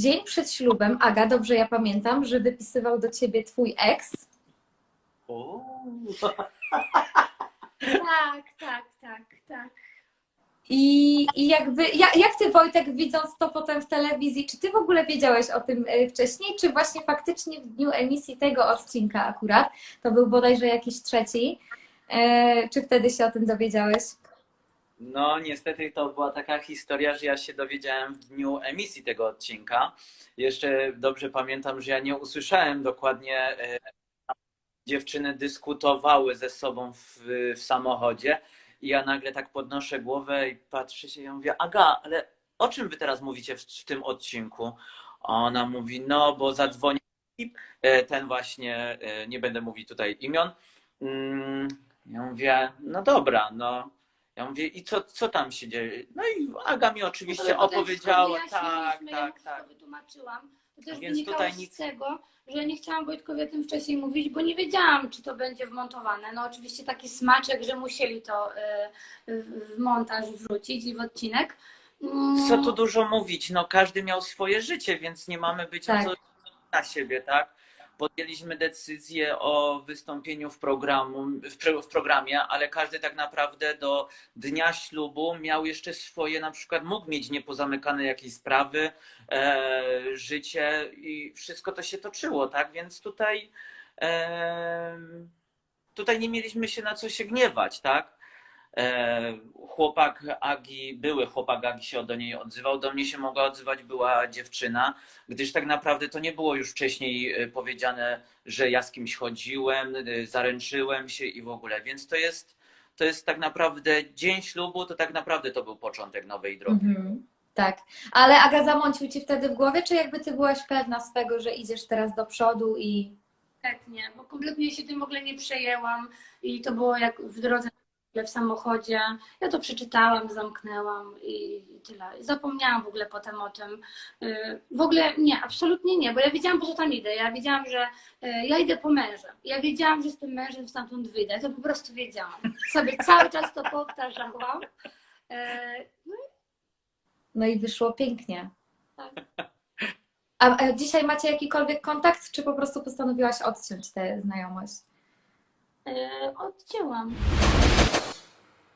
dzień przed ślubem, Aga, dobrze ja pamiętam, że wypisywał do ciebie twój ex. O, Tak, tak, tak, tak. I, i jakby, jak, jak ty Wojtek, widząc to potem w telewizji, czy ty w ogóle wiedziałeś o tym e, wcześniej, czy właśnie faktycznie w dniu emisji tego odcinka akurat, to był bodajże jakiś trzeci, e, czy wtedy się o tym dowiedziałeś? No, niestety to była taka historia, że ja się dowiedziałem w dniu emisji tego odcinka. Jeszcze dobrze pamiętam, że ja nie usłyszałem dokładnie. e, Dziewczyny dyskutowały ze sobą w, w samochodzie i ja nagle tak podnoszę głowę i patrzę się i ja mówię, Aga, ale o czym wy teraz mówicie w, w tym odcinku? Ona mówi, no bo zadzwonił e, ten właśnie, e, nie będę mówić tutaj imion. Mm, Ja mówię, no dobra, no. Ja mówię, i co, co tam się dzieje? No i Aga mi oczywiście potem opowiedziała, wszystko tak, wyjaśniliśmy, ja tak, tak. wytłumaczyłam. To też Więc wynikało tutaj z nic- tego, że nie chciałam Wojtkowi o tym wcześniej mówić, bo nie wiedziałam, czy to będzie wmontowane. No oczywiście taki smaczek, że musieli to y, w w montaż wrzucić i w odcinek. Mm, Co tu dużo mówić, no każdy miał swoje życie, więc nie mamy być Tak. tak. na siebie, tak? Podjęliśmy decyzję o wystąpieniu w, programu, w, w programie, ale każdy tak naprawdę do dnia ślubu miał jeszcze swoje, na przykład mógł mieć niepozamykane jakieś sprawy, e, życie i wszystko to się toczyło, tak? Więc tutaj, e, tutaj nie mieliśmy się na co się gniewać, tak? E, chłopak Agi, były chłopak Agi się do niej odzywał, do mnie się mogła odzywać była dziewczyna, gdyż tak naprawdę to nie było już wcześniej e, powiedziane, że ja z kimś chodziłem, e, zaręczyłem się i w ogóle, więc to jest, to jest tak naprawdę dzień ślubu, to tak naprawdę to był początek nowej drogi. Mhm. Tak, ale Aga zamącił ci wtedy w głowie, czy jakby ty byłaś pewna swego, że idziesz teraz do przodu i... Tak, nie, bo kompletnie się tym w ogóle nie przejęłam i to było jak w drodze w samochodzie. Ja to przeczytałam, zamknęłam i tyle. I Zapomniałam w ogóle potem o tym. Yy, W ogóle nie, absolutnie nie, bo ja wiedziałam, po co tam idę. Ja wiedziałam, że yy, ja idę po męża. Ja wiedziałam, że z tym mężem stamtąd wyjdę. To po prostu wiedziałam. Sobie cały czas to powtarzałam. Yy, No No i wyszło pięknie. Tak. A dzisiaj macie jakikolwiek kontakt, czy po prostu postanowiłaś odciąć tę znajomość? Yy, odcięłam.